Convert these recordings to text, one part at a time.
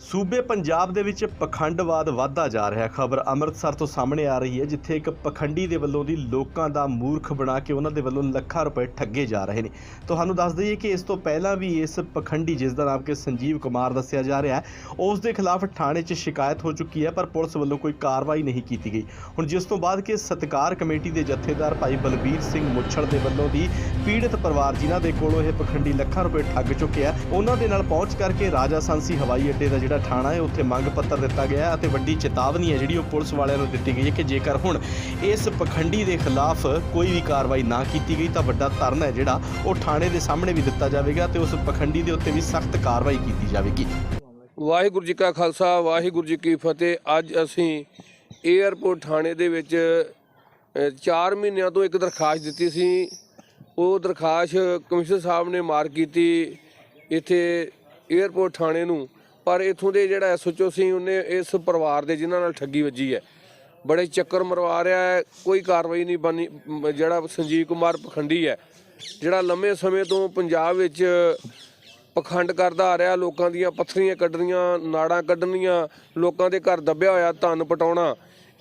ਸੂਬੇ ਪੰਜਾਬ ਦੇ ਵਿੱਚ ਪਖੰਡਵਾਦ ਵਧਦਾ ਜਾ ਰਿਹਾ ਖਬਰ ਅੰਮ੍ਰਿਤਸਰ ਤੋਂ ਸਾਹਮਣੇ ਆ ਰਹੀ ਹੈ, ਜਿੱਥੇ ਇੱਕ ਪਖੰਡੀ ਦੇ ਵੱਲੋਂ ਦੀ ਲੋਕਾਂ ਦਾ ਮੂਰਖ ਬਣਾ ਕੇ ਉਹਨਾਂ ਦੇ ਵੱਲੋਂ ਲੱਖਾਂ ਰੁਪਏ ਠੱਗੇ ਜਾ ਰਹੇ ਨੇ। ਤੁਹਾਨੂੰ ਦੱਸ ਦਈਏ ਕਿ ਇਸ ਤੋਂ ਪਹਿਲਾਂ ਵੀ ਇਸ ਪਖੰਡੀ, ਜਿਸ ਦਾ ਨਾਮ ਕਿ ਸੰਜੀਵ ਕੁਮਾਰ ਦੱਸਿਆ ਜਾ ਰਿਹਾ ਹੈ, ਉਸ ਦੇ ਖਿਲਾਫ ਥਾਣੇ 'ਚ ਸ਼ਿਕਾਇਤ ਹੋ ਚੁੱਕੀ ਹੈ, ਪਰ ਪੁਲਿਸ ਵੱਲੋਂ ਕੋਈ ਕਾਰਵਾਈ ਨਹੀਂ ਕੀਤੀ ਗਈ। ਹੁਣ ਜਿਸ ਤੋਂ ਬਾਅਦ ਕਿ ਸਤਕਾਰ ਕਮੇਟੀ ਦੇ ਜਥੇਦਾਰ ਭਾਈ ਬਲਬੀਰ ਸਿੰਘ ਮੁੱਛੜ ਦੇ ਵੱਲੋਂ ਦੀ ਪੀੜਤ ਪਰਿਵਾਰ ਜਿਨ੍ਹਾਂ ਦੇ ਕੋਲੋਂ ਇਹ ਪਖੰਡੀ ਲੱਖਾਂ ਰੁਪਏ ਠੱਗ ਚੁੱਕਿਆ ਉਹਨਾਂ ਦੇ ਨਾਲ ਪਹੁੰਚ ਕਰਕੇ ਰਾਜਾ ਸਾਂਸੀ ਹਵਾਈ ਅੱਡੇ ਦਾ ਜਿਹੜਾ ਥਾਣਾ ਹੈ, ਉੱਥੇ ਮੰਗ ਪੱਤਰ ਦਿੱਤਾ ਗਿਆ ਅਤੇ ਵੱਡੀ ਚੇਤਾਵਨੀ ਹੈ ਜਿਹੜੀ ਉਹ ਪੁਲਿਸ ਵਾਲਿਆਂ ਨੂੰ ਦਿੱਤੀ ਗਈ ਹੈ ਕਿ ਜੇਕਰ ਹੁਣ ਇਸ ਪਖੰਡੀ ਦੇ ਖਿਲਾਫ ਕੋਈ ਵੀ ਕਾਰਵਾਈ ਨਾ ਕੀਤੀ ਗਈ ਤਾਂ ਵੱਡਾ ਧਰਨ ਹੈ ਜਿਹੜਾ ਉਹ ਥਾਣੇ ਦੇ ਸਾਹਮਣੇ ਵੀ ਦਿੱਤਾ ਜਾਵੇਗਾ ਤੇ ਉਸ ਪਖੰਡੀ ਦੇ ਉੱਤੇ ਵੀ ਸਖਤ ਕਾਰਵਾਈ ਕੀਤੀ ਜਾਵੇਗੀ। ਵਾਹਿਗੁਰੂ ਜੀ ਕਾ ਖਾਲਸਾ, ਵਾਹਿਗੁਰੂ ਜੀ ਕੀ ਫਤਿਹ। ਅੱਜ ਅਸੀਂ 에ਅਰਪੋਰਟ ਥਾਣੇ ਦੇ ਵਿੱਚ 4 ਮਹੀਨਿਆਂ ਤੋਂ ਇੱਕ ਦਰਖਾਸਤ ਦਿੱਤੀ ਸੀ। ਉਹ ਦਰਖਾਸਤ ਕਮਿਸ਼ਨਰ ਸਾਹਿਬ ਨੇ ਮਾਰ ਕੀਤੀ। ਇੱਥੇ 에ਅਰਪੋਰਟ ਥਾਣੇ ਨੂੰ ਪਰ ਇਥੋਂ ਦੇ ਜਿਹੜਾ ਐਸਓਚਓ ਸੀ, ਉਹਨੇ ਇਸ ਪਰਿਵਾਰ ਦੇ ਜਿਨ੍ਹਾਂ ਨਾਲ ਠੱਗੀ ਵੱਜੀ ਹੈ, ਬੜੇ ਚੱਕਰ ਮਰਵਾ ਰਿਹਾ ਹੈ, ਕੋਈ ਕਾਰਵਾਈ ਨਹੀਂ ਬਣੀ ਜਿਹੜਾ ਸੰਜੀਵ ਕੁਮਾਰ ਪਖੰਡੀ ਹੈ, ਜਿਹੜਾ ਲੰਮੇ ਸਮੇਂ ਤੋਂ ਪੰਜਾਬ ਵਿੱਚ ਪਖੰਡ ਕਰਦਾ ਆ ਰਿਹਾ, ਲੋਕਾਂ ਦੀਆਂ ਪੱਥਰੀਆਂ ਕੱਢਣੀਆਂ, ਨਾੜਾਂ ਕੱਢਣੀਆਂ, ਲੋਕਾਂ ਦੇ ਘਰ ਦੱਬਿਆ ਹੋਇਆ ਧਨ ਪਟਾਉਣਾ,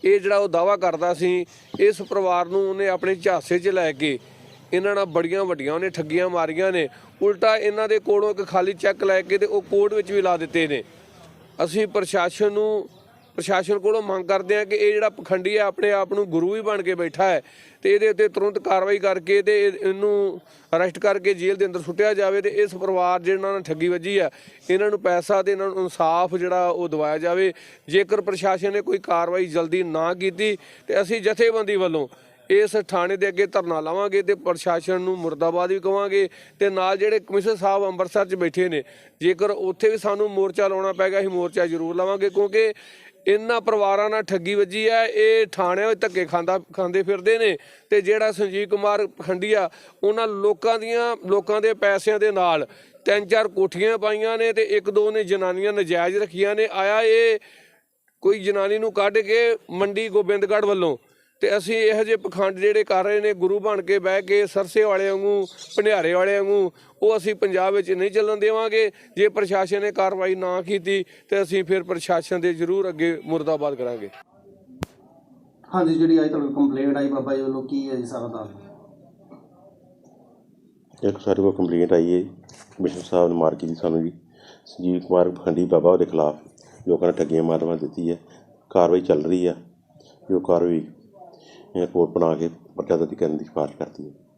ਇਹ ਜਿਹੜਾ ਉਹ ਦਾਵਾ ਕਰਦਾ ਸੀ, ਇਸ ਪਰਿਵਾਰ ਨੂੰ ਉਹਨੇ ਆਪਣੇ ਝਾਸੇ 'ਚ ਲੈ ਕੇ ਇਹਨਾਂ ਨਾਲ ਬੜੀਆਂ ਵੱਡੀਆਂ, ਉਹਨੇ ਠੱਗੀਆਂ ਮਾਰੀਆਂ ਨੇ। ਉਲਟਾ ਇਹਨਾਂ ਦੇ ਕੋਲੋਂ ਇੱਕ ਖਾਲੀ ਚੈੱਕ ਲੈ ਕੇ ਤੇ ਉਹ ਕੋਰਟ ਵਿੱਚ ਵੀ ਲਾ ਦਿੱਤੇ ਨੇ। ਅਸੀਂ ਪ੍ਰਸ਼ਾਸਨ ਨੂੰ, ਪ੍ਰਸ਼ਾਸਨ ਕੋਲੋਂ ਮੰਗ ਕਰਦੇ ਹਾਂ ਕਿ ਇਹ ਜਿਹੜਾ ਪਖੰਡੀ ਹੈ, ਆਪਣੇ ਆਪ ਨੂੰ ਗੁਰੂ ਹੀ ਬਣ ਕੇ ਬੈਠਾ ਹੈ ਤੇ ਇਹਦੇ ਉੱਤੇ ਤੁਰੰਤ ਕਾਰਵਾਈ ਕਰਕੇ ਤੇ ਇਹ- ਇਹਨੂੰ ਅਰੈਸਟ ਕਰਕੇ ਜੇਲ੍ਹ ਦੇ ਅੰਦਰ ਸੁੱਟਿਆ ਜਾਵੇ ਤੇ ਇਸ ਪਰਿਵਾਰ ਜਿਹਨਾਂ ਨੇ ਠੱਗੀ ਵੱਜੀ ਆ ਇਹਨਾਂ ਨੂੰ ਪੈਸਾ ਤੇ ਇਹਨਾਂ ਨੂੰ ਇਨਸਾਫ ਜਿਹੜਾ ਉਹ ਦਿਵਾਇਆ ਜਾਵੇ। ਜੇਕਰ ਪ੍ਰਸ਼ਾਸਨ ਨੇ ਕੋਈ ਕਾਰਵਾਈ ਜਲਦੀ ਨਾ ਕੀਤੀ ਤੇ ਅਸੀਂ ਜਥੇਬੰਦੀ ਵੱਲੋਂ ਇਸ ਥਾਣੇ ਦੇ ਅੱਗੇ ਧਰਨਾ ਲਾਵਾਂਗੇ ਤੇ ਪ੍ਰਸ਼ਾਸਨ ਨੂੰ ਮੁਰਦਾਬਾਦ ਵੀ ਕਵਾਂਗੇ ਤੇ ਨਾਲ ਜਿਹੜੇ ਕਮਿਸ਼ਨਰ ਸਾਹਿਬ ਅੰਮ੍ਰਿਤਸਰ 'ਚ ਬੈਠੇ ਨੇ, ਜੇਕਰ ਉੱਥੇ ਵੀ ਸਾਨੂੰ ਮੋਰਚਾ ਲਾਉਣਾ ਪੈਗਾ ਅਸੀਂ ਮੋਰਚਾ ਜ਼ਰੂਰ ਲਾਵਾਂਗੇ ਕਿਉਂਕਿ ਇਹਨਾਂ ਪਰਿਵਾਰਾਂ ਨਾਲ ਠੱਗੀ ਵੱਜੀ ਹੈ, ਇਹ ਥਾਣਿਆਂ ਵਿੱਚ ਧੱਕੇ ਖਾਂਦਾ, ਖਾਂਦੇ ਫਿਰਦੇ ਨੇ ਤੇ ਜਿਹੜਾ ਸੰਜੀਵ ਕੁਮਾਰ ਖੰਡੀਆ, ਉਹਨਾਂ ਲੋਕਾਂ ਦੀਆਂ, ਲੋਕਾਂ ਦੇ ਪੈਸਿਆਂ ਦੇ ਨਾਲ ਤਿੰਨ ਚਾਰ ਕੋਠੀਆਂ ਪਾਈਆਂ ਨੇ ਤੇ ਇੱਕ ਦੋ ਨੇ ਜਨਾਨੀਆਂ ਨਜਾਇਜ਼ ਰੱਖੀਆਂ ਨੇ, ਆਇਆ ਇਹ ਕੋਈ ਜਨਾਨੀ ਨੂੰ ਕੱਢ ਕੇ ਮੰਡੀ ਗੋਬਿੰਦਗੜ੍ਹ ਵੱਲੋਂ ਤੇ ਅਸੀਂ ਇਹੋ ਜਿਹੇ ਪਖੰਡ ਜਿਹੜੇ ਕਰ ਰਹੇ ਨੇ ਗੁਰੂ ਬਣ ਕੇ ਬਹਿ ਕੇ ਸਰਸੇ ਵਾਲੇ ਵਾਂਗੂ ਭੰਡਿਆਰੇ ਵਾਲੇ ਵਾਂਗੂ ਉਹ ਅਸੀਂ ਪੰਜਾਬ ਵਿੱਚ ਨਹੀਂ ਚੱਲਣ ਦੇਵਾਂਗੇ। ਜੇ ਪ੍ਰਸ਼ਾਸਨ ਨੇ ਕਾਰਵਾਈ ਨਾ ਕੀਤੀ ਤੇ ਅਸੀਂ ਫਿਰ ਪ੍ਰਸ਼ਾਸਨ ਦੇ ਜ਼ਰੂਰ ਅੱਗੇ ਮੁਰਦਾਬਾਦ ਕਰਾਂਗੇ। ਹਾਂਜੀ ਜਿਹੜੀ ਅੱਜ ਤੁਹਾਨੂੰ ਕੰਪਲੇਂਟ ਆਈ ਬਾਬਾ ਜੀ ਵੱਲੋਂ ਕੀ ਹੈ ਜੀ ਸਾਰਾ ਦੱਸ ਇੱਕ ਸਾਡੇ ਕੋਲ ਕੰਪਲੇਂਟ ਆਈ ਹੈ ਕਮਿਸ਼ਨਰ ਸਾਹਿਬ ਨੇ ਮਾਰ ਕੀਤੀ ਸਾਨੂੰ ਜੀ। ਸੰਜੀਵ ਕੁਮਾਰ ਪਖੰਡੀ ਬਾਬਾ ਉਹਦੇ ਖਿਲਾਫ ਲੋਕਾਂ ਨੇ ਠੱਗੀਆਂ ਮਾਰਵਾ ਦਿੱਤੀ ਹੈ। ਕਾਰਵਾਈ ਚੱਲ ਰਹੀ ਹੈ ਜੋ ਕਾਰਵਾਈ ਰਿਪੋਰਟ ਬਣਾ ਕੇ ਪਰਚਾ ਦਰਜ ਕਰਨ ਦੀ ਸਿਫਾਰਿਸ਼ ਕਰਦੀ ਹੈ।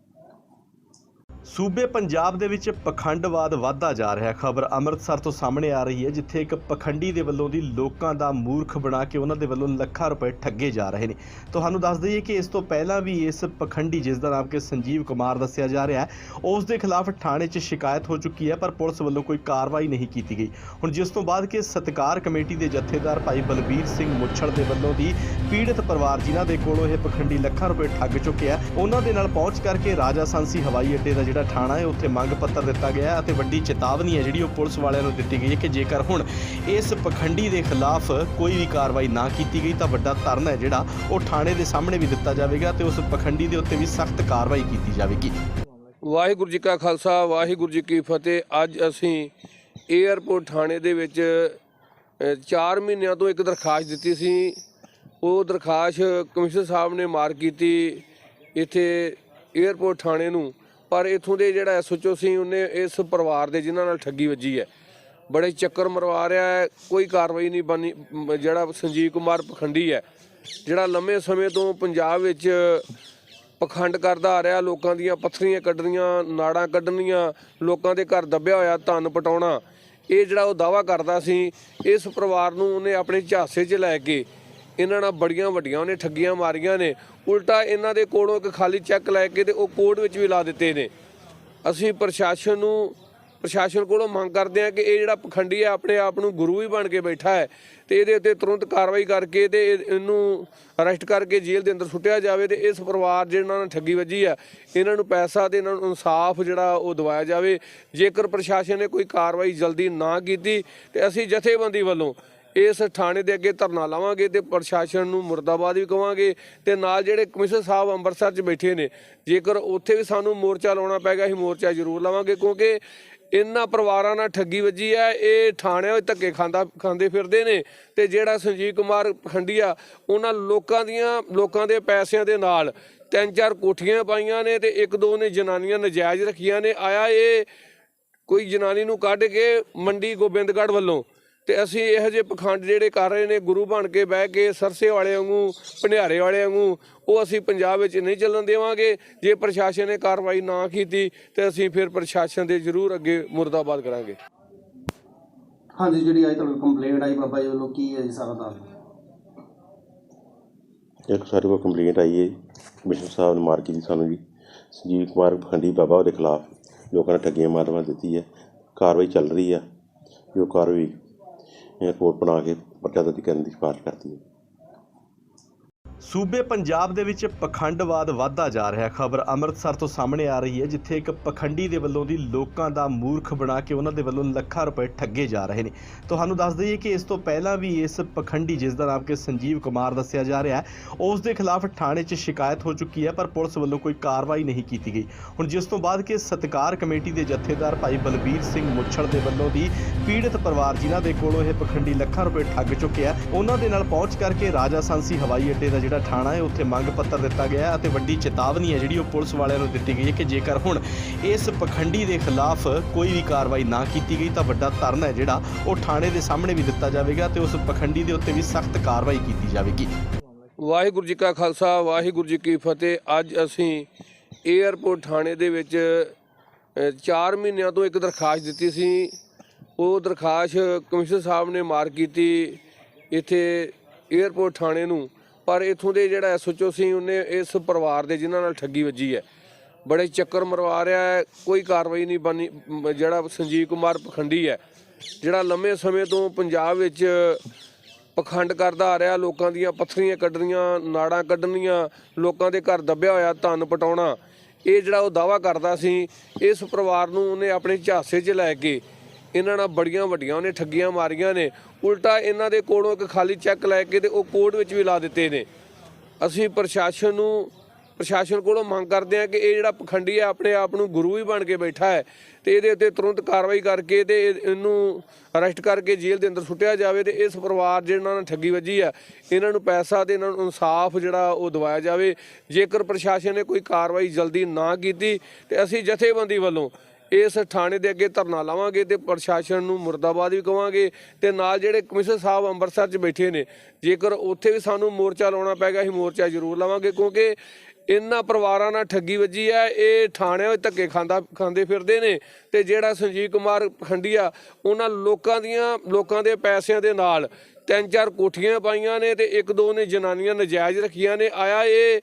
ਸੂਬੇ ਪੰਜਾਬ ਦੇ ਵਿੱਚ ਪਖੰਡਵਾਦ ਵਧਦਾ ਜਾ ਰਿਹਾ ਹੈ। ਖਬਰ ਅੰਮ੍ਰਿਤਸਰ ਤੋਂ ਸਾਹਮਣੇ ਆ ਰਹੀ ਹੈ, ਜਿੱਥੇ ਇੱਕ ਪਖੰਡੀ ਦੇ ਵੱਲੋਂ ਦੀ ਲੋਕਾਂ ਦਾ ਮੂਰਖ ਬਣਾ ਕੇ ਉਹਨਾਂ ਦੇ ਵੱਲੋਂ ਲੱਖਾਂ ਰੁਪਏ ਠੱਗੇ ਜਾ ਰਹੇ ਨੇ। ਤੁਹਾਨੂੰ ਦੱਸ ਦਈਏ ਕਿ ਇਸ ਤੋਂ ਪਹਿਲਾਂ ਵੀ ਇਸ ਪਖੰਡੀ, ਜਿਸ ਦਾ ਨਾਮ ਕਿ ਸੰਜੀਵ ਕੁਮਾਰ ਦੱਸਿਆ ਜਾ ਰਿਹਾ ਹੈ, ਉਸ ਦੇ ਖਿਲਾਫ ਥਾਣੇ 'ਚ ਸ਼ਿਕਾਇਤ ਹੋ ਚੁੱਕੀ ਹੈ, ਪਰ ਪੁਲਿਸ ਵੱਲੋਂ ਕੋਈ ਕਾਰਵਾਈ ਨਹੀਂ ਕੀਤੀ ਗਈ। ਹੁਣ ਜਿਸ ਤੋਂ ਬਾਅਦ ਕਿ ਸਤਕਾਰ ਕਮੇਟੀ ਦੇ ਜਥੇਦਾਰ ਭਾਈ ਬਲਬੀਰ ਸਿੰਘ ਮੁੱਛੜ ਦੇ ਵੱਲੋਂ ਦੀ ਪੀੜਤ ਪਰਿਵਾਰ, ਜਿਨ੍ਹਾਂ ਦੇ ਕੋਲੋਂ ਇਹ ਪਖੰਡੀ ਲੱਖਾਂ ਰੁਪਏ ਠੱਗ ਚੁੱਕਿਆ ਉਹਨਾਂ ਦੇ ਨਾਲ ਪਹੁੰਚ ਕਰਕੇ ਰਾਜਾ ਸਾਂਸੀ ਹਵਾਈ ਅੱਡੇ ਦਾ ਜਿਹੜਾ ਥਾਣਾ ਹੈ, ਉੱਥੇ ਮੰਗ ਪੱਤਰ ਦਿੱਤਾ ਗਿਆ ਅਤੇ ਵੱਡੀ ਚੇਤਾਵਨੀ ਹੈ ਜਿਹੜੀ ਉਹ ਪੁਲਿਸ ਵਾਲਿਆਂ ਨੂੰ ਦਿੱਤੀ ਗਈ ਹੈ ਕਿ ਜੇਕਰ ਹੁਣ ਇਸ ਪਖੰਡੀ ਦੇ ਖਿਲਾਫ ਕੋਈ ਵੀ ਕਾਰਵਾਈ ਨਾ ਕੀਤੀ ਗਈ ਤਾਂ ਵੱਡਾ ਧਰਨਾ ਹੈ ਜਿਹੜਾ ਉਹ ਥਾਣੇ ਦੇ ਸਾਹਮਣੇ ਵੀ ਦਿੱਤਾ ਜਾਵੇਗਾ ਤੇ ਉਸ ਪਖੰਡੀ ਦੇ ਉੱਤੇ ਵੀ ਸਖਤ ਕਾਰਵਾਈ ਕੀਤੀ ਜਾਵੇਗੀ। ਵਾਹਿਗੁਰੂ ਜੀ ਕਾ ਖਾਲਸਾ, ਵਾਹਿਗੁਰੂ ਜੀ ਕੀ ਫਤਿਹ। ਅੱਜ ਅਸੀਂ 에ਅਰਪੋਰਟ ਥਾਣੇ ਦੇ ਵਿੱਚ 4 ਮਹੀਨਿਆਂ ਤੋਂ ਇੱਕ ਦਰਖਾਸਤ ਦਿੱਤੀ ਸੀ। ਉਹ ਦਰਖਾਸਤ ਕਮਿਸ਼ਨਰ ਸਾਹਿਬ ਨੇ ਮਾਰ ਕੀਤੀ ਇੱਥੇ 에ਅਰਪੋਰਟ ਥਾਣੇ ਨੂੰ। ਪਰ ਇਥੋਂ ਦੇ ਜਿਹੜਾ ਐਸਓਚਓ ਸੀ, ਉਹਨੇ ਇਸ ਪਰਿਵਾਰ ਦੇ ਜਿਨ੍ਹਾਂ ਨਾਲ ਠੱਗੀ ਵੱਜੀ ਹੈ, ਬੜੇ ਚੱਕਰ ਮਰਵਾ ਰਿਹਾ ਹੈ, ਕੋਈ ਕਾਰਵਾਈ ਨਹੀਂ ਬਣੀ ਜਿਹੜਾ ਸੰਜੀਵ ਕੁਮਾਰ ਪਖੰਡੀ ਹੈ, ਜਿਹੜਾ ਲੰਮੇ ਸਮੇਂ ਤੋਂ ਪੰਜਾਬ ਵਿੱਚ ਪਖੰਡ ਕਰਦਾ ਆ ਰਿਹਾ, ਲੋਕਾਂ ਦੀਆਂ ਪੱਥਰੀਆਂ ਕੱਢਣੀਆਂ, ਨਾੜਾਂ ਕੱਢਣੀਆਂ, ਲੋਕਾਂ ਦੇ ਘਰ ਦੱਬਿਆ ਹੋਇਆ ਧਨ ਪਟਾਉਣਾ, ਇਹ ਜਿਹੜਾ ਉਹ ਦਾਵਾ ਕਰਦਾ ਸੀ, ਇਸ ਪਰਿਵਾਰ ਨੂੰ ਉਹਨੇ ਆਪਣੇ ਝਾਸੇ 'ਚ ਲੈ ਕੇ ਇਹਨਾਂ ਨਾਲ ਬੜੀਆਂ ਵੱਡੀਆਂ, ਉਹਨੇ ਠੱਗੀਆਂ ਮਾਰੀਆਂ ਨੇ। ਉਲਟਾ ਇਹਨਾਂ ਦੇ ਕੋਲੋਂ ਇੱਕ ਖਾਲੀ ਚੈੱਕ ਲੈ ਕੇ ਤੇ ਉਹ ਕੋਰਟ ਵਿੱਚ ਵੀ ਲਾ ਦਿੱਤੇ ਨੇ। ਅਸੀਂ ਪ੍ਰਸ਼ਾਸਨ ਨੂੰ, ਪ੍ਰਸ਼ਾਸਨ ਕੋਲੋਂ ਮੰਗ ਕਰਦੇ ਹਾਂ ਕਿ ਇਹ ਜਿਹੜਾ ਪਖੰਡੀ ਹੈ, ਆਪਣੇ ਆਪ ਨੂੰ ਗੁਰੂ ਹੀ ਬਣ ਕੇ ਬੈਠਾ ਹੈ ਤੇ ਇਹਦੇ ਉੱਤੇ ਤੁਰੰਤ ਕਾਰਵਾਈ ਕਰਕੇ ਤੇ ਇਹ- ਇਹਨੂੰ ਅਰੈਸਟ ਕਰਕੇ ਜੇਲ੍ਹ ਦੇ ਅੰਦਰ ਸੁੱਟਿਆ ਜਾਵੇ ਤੇ ਇਸ ਪਰਿਵਾਰ ਜਿਹਨਾਂ ਨਾਲ ਠੱਗੀ ਵੱਜੀ ਆ ਇਹਨਾਂ ਨੂੰ ਪੈਸਾ ਤੇ ਇਹਨਾਂ ਨੂੰ ਇਨਸਾਫ ਜਿਹੜਾ ਉਹ ਦਿਵਾਇਆ ਜਾਵੇ। ਜੇਕਰ ਪ੍ਰਸ਼ਾਸਨ ਨੇ ਕੋਈ ਕਾਰਵਾਈ ਜਲਦੀ ਨਾ ਕੀਤੀ ਤੇ ਅਸੀਂ ਜਥੇਬੰਦੀ ਵੱਲੋਂ ਇਸ ਥਾਣੇ ਦੇ ਅੱਗੇ ਧਰਨਾ ਲਾਵਾਂਗੇ ਤੇ ਪ੍ਰਸ਼ਾਸਨ ਨੂੰ ਮੁਰਦਾਬਾਦ ਵੀ ਕਵਾਂਗੇ ਤੇ ਨਾਲ ਜਿਹੜੇ ਕਮਿਸ਼ਨਰ ਸਾਹਿਬ ਅੰਮ੍ਰਿਤਸਰ 'ਚ ਬੈਠੇ ਨੇ, ਜੇਕਰ ਉੱਥੇ ਵੀ ਸਾਨੂੰ ਮੋਰਚਾ ਲਾਉਣਾ ਪੈਗਾ ਅਸੀਂ ਮੋਰਚਾ ਜ਼ਰੂਰ ਲਾਵਾਂਗੇ ਕਿਉਂਕਿ ਇਹਨਾਂ ਪਰਿਵਾਰਾਂ ਨਾਲ ਠੱਗੀ ਵੱਜੀ ਹੈ, ਇਹ ਥਾਣਿਆਂ ਵਿੱਚ ਧੱਕੇ ਖਾਂਦਾ, ਖਾਂਦੇ ਫਿਰਦੇ ਨੇ ਤੇ ਜਿਹੜਾ ਸੰਜੀਵ ਕੁਮਾਰ ਖੰਡੀਆ, ਉਹਨਾਂ ਲੋਕਾਂ ਦੀਆਂ, ਲੋਕਾਂ ਦੇ ਪੈਸਿਆਂ ਦੇ ਨਾਲ ਤਿੰਨ ਚਾਰ ਕੋਠੀਆਂ ਪਾਈਆਂ ਨੇ ਤੇ ਇੱਕ ਦੋ ਨੇ ਜਨਾਨੀਆਂ ਨਜਾਇਜ਼ ਰੱਖੀਆਂ ਨੇ, ਆਇਆ ਇਹ ਕੋਈ ਜਨਾਨੀ ਨੂੰ ਕੱਢ ਕੇ ਮੰਡੀ ਗੋਬਿੰਦਗੜ੍ਹ ਵੱਲੋਂ ਤੇ ਅਸੀਂ ਇਹੋ ਜਿਹੇ ਪਖੰਡ ਜਿਹੜੇ ਕਰ ਰਹੇ ਨੇ ਗੁਰੂ ਬਣ ਕੇ ਬਹਿ ਕੇ ਸਰਸੇ ਵਾਲੇ ਵਾਂਗੂ ਭੰਡਾਰੇ ਵਾਲੇ ਵਾਂਗੂ ਉਹ ਅਸੀਂ ਪੰਜਾਬ ਵਿੱਚ ਨਹੀਂ ਚੱਲਣ ਦੇਵਾਂਗੇ। ਜੇ ਪ੍ਰਸ਼ਾਸਨ ਨੇ ਕਾਰਵਾਈ ਨਾ ਕੀਤੀ ਤੇ ਅਸੀਂ ਫਿਰ ਪ੍ਰਸ਼ਾਸਨ ਦੇ ਜ਼ਰੂਰ ਅੱਗੇ ਮੁਰਦਾਬਾਦ ਕਰਾਂਗੇ। ਹਾਂਜੀ ਜਿਹੜੀ ਅੱਜ ਤੁਹਾਨੂੰ ਕੰਪਲੇਂਟ ਆਈ ਬਾਬਾ ਜੀ ਵੱਲੋਂ ਕੀ ਹੈ ਜੀ ਸਾਰਾ ਦੱਸ। ਇੱਕ ਸਾਡੇ ਕੋਲ ਕੰਪਲੇਂਟ ਆਈ ਹੈ ਬਿਸ਼ਪ ਸਾਹਿਬ ਨੇ ਮਾਰਕੀ ਦੀ ਸਾਨੂੰ ਜੀ। ਸੰਜੀਵ ਕੁਮਾਰ ਪਖੰਡੀ ਬਾਬਾ ਉਹਦੇ ਖਿਲਾਫ ਲੋਕਾਂ ਨੇ ਠੱਗੀਆਂ ਮਾਰਵਾ ਦਿੱਤੀ ਹੈ। ਕਾਰਵਾਈ ਚੱਲ ਰਹੀ ਆ ਜੋ ਕਾਰਵਾਈ ਜਾਂ ਰਿਪੋਰਟ ਬਣਾ ਕੇ ਪਰਚਾ ਦਰਜ ਕਰਨ ਦੀ ਸਿਫਾਰਿਸ਼ ਕਰਦੀ ਹੈ। ਸੂਬੇ ਪੰਜਾਬ ਦੇ ਵਿੱਚ ਪਖੰਡਵਾਦ ਵਧਦਾ ਜਾ ਰਿਹਾ ਖਬਰ ਅੰਮ੍ਰਿਤਸਰ ਤੋਂ ਸਾਹਮਣੇ ਆ ਰਹੀ ਹੈ, ਜਿੱਥੇ ਇੱਕ ਪਖੰਡੀ ਦੇ ਵੱਲੋਂ ਦੀ ਲੋਕਾਂ ਦਾ ਮੂਰਖ ਬਣਾ ਕੇ ਉਹਨਾਂ ਦੇ ਵੱਲੋਂ ਲੱਖਾਂ ਰੁਪਏ ਠੱਗੇ ਜਾ ਰਹੇ ਨੇ। ਤੁਹਾਨੂੰ ਦੱਸ ਦਈਏ ਕਿ ਇਸ ਤੋਂ ਪਹਿਲਾਂ ਵੀ ਇਸ ਪਖੰਡੀ, ਜਿਸ ਦਾ ਨਾਮ ਕਿ ਸੰਜੀਵ ਕੁਮਾਰ ਦੱਸਿਆ ਜਾ ਰਿਹਾ ਹੈ, ਉਸ ਦੇ ਖਿਲਾਫ ਥਾਣੇ 'ਚ ਸ਼ਿਕਾਇਤ ਹੋ ਚੁੱਕੀ ਹੈ, ਪਰ ਪੁਲਿਸ ਵੱਲੋਂ ਕੋਈ ਕਾਰਵਾਈ ਨਹੀਂ ਕੀਤੀ ਗਈ। ਹੁਣ ਜਿਸ ਤੋਂ ਬਾਅਦ ਕਿ ਸਤਕਾਰ ਕਮੇਟੀ ਦੇ ਜਥੇਦਾਰ ਭਾਈ ਬਲਬੀਰ ਸਿੰਘ ਮੁੱਛੜ ਦੇ ਵੱਲੋਂ ਦੀ ਪੀੜਤ ਪਰਿਵਾਰ ਜਿਨ੍ਹਾਂ ਦੇ ਕੋਲੋਂ ਇਹ ਪਖੰਡੀ ਲੱਖਾਂ ਰੁਪਏ ਠੱਗ ਚੁੱਕਿਆ ਉਹਨਾਂ ਦੇ ਨਾਲ ਪਹੁੰਚ ਕਰਕੇ ਰਾਜਾ ਸਾਂਸੀ ਹਵਾਈ ਅੱਡੇ ਦਾ ਜਿਹੜਾ ਥਾਣਾ ਹੈ, ਉੱਥੇ ਮੰਗ ਪੱਤਰ ਦਿੱਤਾ ਗਿਆ ਅਤੇ ਵੱਡੀ ਚੇਤਾਵਨੀ ਹੈ ਜਿਹੜੀ ਉਹ ਪੁਲਿਸ ਵਾਲਿਆਂ ਨੂੰ ਦਿੱਤੀ ਗਈ ਹੈ ਕਿ ਜੇਕਰ ਹੁਣ ਇਸ ਪਖੰਡੀ ਦੇ ਖਿਲਾਫ ਕੋਈ ਵੀ ਕਾਰਵਾਈ ਨਾ ਕੀਤੀ ਗਈ ਤਾਂ ਵੱਡਾ ਧਰਨਾ ਹੈ ਜਿਹੜਾ ਉਹ ਥਾਣੇ ਦੇ ਸਾਹਮਣੇ ਵੀ ਦਿੱਤਾ ਜਾਵੇਗਾ ਤੇ ਉਸ ਪਖੰਡੀ ਦੇ ਉੱਤੇ ਵੀ ਸਖਤ ਕਾਰਵਾਈ ਕੀਤੀ ਜਾਵੇਗੀ। ਵਾਹਿਗੁਰੂ ਜੀ ਕਾ ਖਾਲਸਾ, ਵਾਹਿਗੁਰੂ ਜੀ ਕੀ ਫਤਿਹ। ਅੱਜ ਅਸੀਂ 에ਅਰਪੋਰਟ ਥਾਣੇ ਦੇ ਵਿੱਚ 4 ਮਹੀਨਿਆਂ ਤੋਂ ਇੱਕ ਦਰਖਾਸਤ ਦਿੱਤੀ ਸੀ। ਉਹ ਦਰਖਾਸਤ ਕਮਿਸ਼ਨਰ ਸਾਹਿਬ ਨੇ ਮਾਰ ਕੀਤੀ। ਇੱਥੇ 에ਅਰਪੋਰਟ ਥਾਣੇ ਨੂੰ ਪਰ ਇਥੋਂ ਦੇ ਜਿਹੜਾ ਐਸਓਚਓ ਸੀ, ਉਹਨੇ ਇਸ ਪਰਿਵਾਰ ਦੇ ਜਿਨ੍ਹਾਂ ਨਾਲ ਠੱਗੀ ਵੱਜੀ ਹੈ, ਬੜੇ ਚੱਕਰ ਮਰਵਾ ਰਿਹਾ ਹੈ, ਕੋਈ ਕਾਰਵਾਈ ਨਹੀਂ ਬਣੀ ਜਿਹੜਾ ਸੰਜੀਵ ਕੁਮਾਰ ਪਖੰਡੀ ਹੈ, ਜਿਹੜਾ ਲੰਮੇ ਸਮੇਂ ਤੋਂ ਪੰਜਾਬ ਵਿੱਚ ਪਖੰਡ ਕਰਦਾ ਆ ਰਿਹਾ, ਲੋਕਾਂ ਦੀਆਂ ਪੱਥਰੀਆਂ ਕੱਢਣੀਆਂ, ਨਾੜਾਂ ਕੱਢਣੀਆਂ, ਲੋਕਾਂ ਦੇ ਘਰ ਦੱਬਿਆ ਹੋਇਆ ਧਨ ਪਟਾਉਣਾ, ਇਹ ਜਿਹੜਾ ਉਹ ਦਾਵਾ ਕਰਦਾ ਸੀ, ਇਸ ਪਰਿਵਾਰ ਨੂੰ ਉਹਨੇ ਆਪਣੇ ਝਾਸੇ 'ਚ ਲੈ ਕੇ ਇਹਨਾਂ ਨਾਲ ਬੜੀਆਂ ਵੱਡੀਆਂ ਉਹਨੇ ਠੱਗੀਆਂ ਮਾਰੀਆਂ ਨੇ। ਉਲਟਾ ਇਹਨਾਂ ਦੇ ਕੋਲੋਂ ਇੱਕ ਖਾਲੀ ਚੈੱਕ ਲੈ ਕੇ ਤੇ ਉਹ ਕੋਰਟ ਵਿੱਚ ਵੀ ਲਾ ਦਿੱਤੇ ਨੇ। ਅਸੀਂ ਪ੍ਰਸ਼ਾਸਨ ਨੂੰ, ਪ੍ਰਸ਼ਾਸਨ ਕੋਲੋਂ ਮੰਗ ਕਰਦੇ ਹਾਂ ਕਿ ਇਹ ਜਿਹੜਾ ਪਖੰਡੀ ਹੈ, ਆਪਣੇ ਆਪ ਨੂੰ ਗੁਰੂ ਹੀ ਬਣ ਕੇ ਬੈਠਾ ਹੈ ਤੇ ਇਹਦੇ ਉੱਤੇ ਤੁਰੰਤ ਕਾਰਵਾਈ ਕਰਕੇ ਤੇ ਇਹ- ਇਹਨੂੰ ਅਰੈਸਟ ਕਰਕੇ ਜੇਲ੍ਹ ਦੇ ਅੰਦਰ ਸੁੱਟਿਆ ਜਾਵੇ ਤੇ ਇਸ ਪਰਿਵਾਰ ਜਿਹਨਾਂ ਨੇ ਠੱਗੀ ਵੱਜੀ ਆ, ਇਹਨਾਂ ਨੂੰ ਪੈਸਾ ਤੇ ਇਹਨਾਂ ਨੂੰ ਇਨਸਾਫ ਜਿਹੜਾ ਉਹ ਦਿਵਾਇਆ ਜਾਵੇ। ਜੇਕਰ ਪ੍ਰਸ਼ਾਸਨ ਨੇ ਕੋਈ ਕਾਰਵਾਈ ਜਲਦੀ ਨਾ ਕੀਤੀ ਤੇ ਅਸੀਂ ਜਥੇਬੰਦੀ ਵੱਲੋਂ ਇਸ ਥਾਣੇ ਦੇ ਅੱਗੇ ਧਰਨਾ ਲਾਵਾਂਗੇ ਤੇ ਪ੍ਰਸ਼ਾਸਨ ਨੂੰ ਮੁਰਦਾਬਾਦ ਵੀ ਕਵਾਂਗੇ ਤੇ ਨਾਲ ਜਿਹੜੇ ਕਮਿਸ਼ਨਰ ਸਾਹਿਬ ਅੰਮ੍ਰਿਤਸਰ 'ਚ ਬੈਠੇ ਨੇ, ਜੇਕਰ ਉੱਥੇ ਵੀ ਸਾਨੂੰ ਮੋਰਚਾ ਲਾਉਣਾ ਪੈਗਾ ਅਸੀਂ ਮੋਰਚਾ ਜ਼ਰੂਰ ਲਾਵਾਂਗੇ ਕਿਉਂਕਿ ਇਹਨਾਂ ਪਰਿਵਾਰਾਂ ਨਾਲ ਠੱਗੀ ਵੱਜੀ ਹੈ, ਇਹ ਥਾਣਿਆਂ ਵਿੱਚ ਧੱਕੇ ਖਾਂਦਾ, ਖਾਂਦੇ ਫਿਰਦੇ ਨੇ ਤੇ ਜਿਹੜਾ ਸੰਜੀਵ ਕੁਮਾਰ ਖੰਡੀਆ, ਉਹਨਾਂ ਲੋਕਾਂ ਦੀਆਂ, ਲੋਕਾਂ ਦੇ ਪੈਸਿਆਂ ਦੇ ਨਾਲ ਤਿੰਨ ਚਾਰ ਕੋਠੀਆਂ ਪਾਈਆਂ ਨੇ ਤੇ ਇੱਕ ਦੋ ਨੇ ਜਨਾਨੀਆਂ ਨਜਾਇਜ਼ ਰੱਖੀਆਂ ਨੇ, ਆਇਆ ਇਹ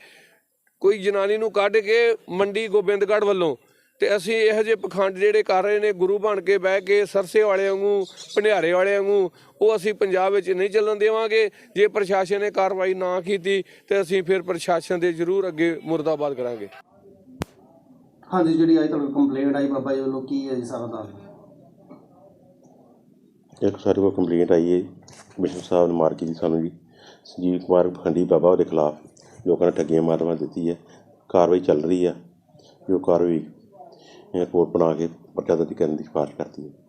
ਕੋਈ ਜਨਾਨੀ ਨੂੰ ਕੱਢ ਕੇ ਮੰਡੀ ਗੋਬਿੰਦਗੜ੍ਹ ਵੱਲੋਂ ਤੇ ਅਸੀਂ ਇਹੋ ਜਿਹੇ ਪਖੰਡ ਜਿਹੜੇ ਕਰ ਰਹੇ ਨੇ ਗੁਰੂ ਬਣ ਕੇ ਬਹਿ ਕੇ ਸਰਸੇ ਵਾਲੇ ਵਾਂਗੂ ਭੰਡਾਰੇ ਵਾਲੇ ਵਾਂਗੂ ਉਹ ਅਸੀਂ ਪੰਜਾਬ ਵਿੱਚ ਨਹੀਂ ਚੱਲਣ ਦੇਵਾਂਗੇ। ਜੇ ਪ੍ਰਸ਼ਾਸਨ ਨੇ ਕਾਰਵਾਈ ਨਾ ਕੀਤੀ ਤੇ ਅਸੀਂ ਫਿਰ ਪ੍ਰਸ਼ਾਸਨ ਦੇ ਜ਼ਰੂਰ ਅੱਗੇ ਮੁਰਦਾਬਾਦ ਕਰਾਂਗੇ। ਹਾਂਜੀ ਜਿਹੜੀ ਅੱਜ ਤੁਹਾਨੂੰ ਕੰਪਲੇਂਟ ਆਈ ਬਾਬਾ ਜੀ ਵੱਲੋਂ ਕੀ ਹੈ ਜੀ ਸਾਰਾ ਦੱਸ। ਇੱਕ ਸਾਡੇ ਕੋਲ ਕੰਪਲੇਂਟ ਆਈ ਹੈ ਬਿਸ਼ਪ ਸਾਹਿਬ ਨੇ ਮਾਰਕੀ ਦੀ ਸਾਨੂੰ ਜੀ। ਸੰਜੀਵ ਕੁਮਾਰ ਪਖੰਡੀ ਬਾਬਾ ਉਹਦੇ ਖਿਲਾਫ ਲੋਕਾਂ ਨੇ ਠੱਗੀਆਂ ਮਾਰਵਾ ਦਿੱਤੀ ਹੈ। ਕਾਰਵਾਈ ਚੱਲ ਰਹੀ ਆ ਜੋ ਕਾਰਵਾਈ ਕੋਰਟ ਬਣਾ ਕੇ ਪਰਚਾ ਦਰਜ ਕਰਨ ਦੀ ਸਿਫਾਰਿਸ਼ ਕਰਦੀ ਹੈ।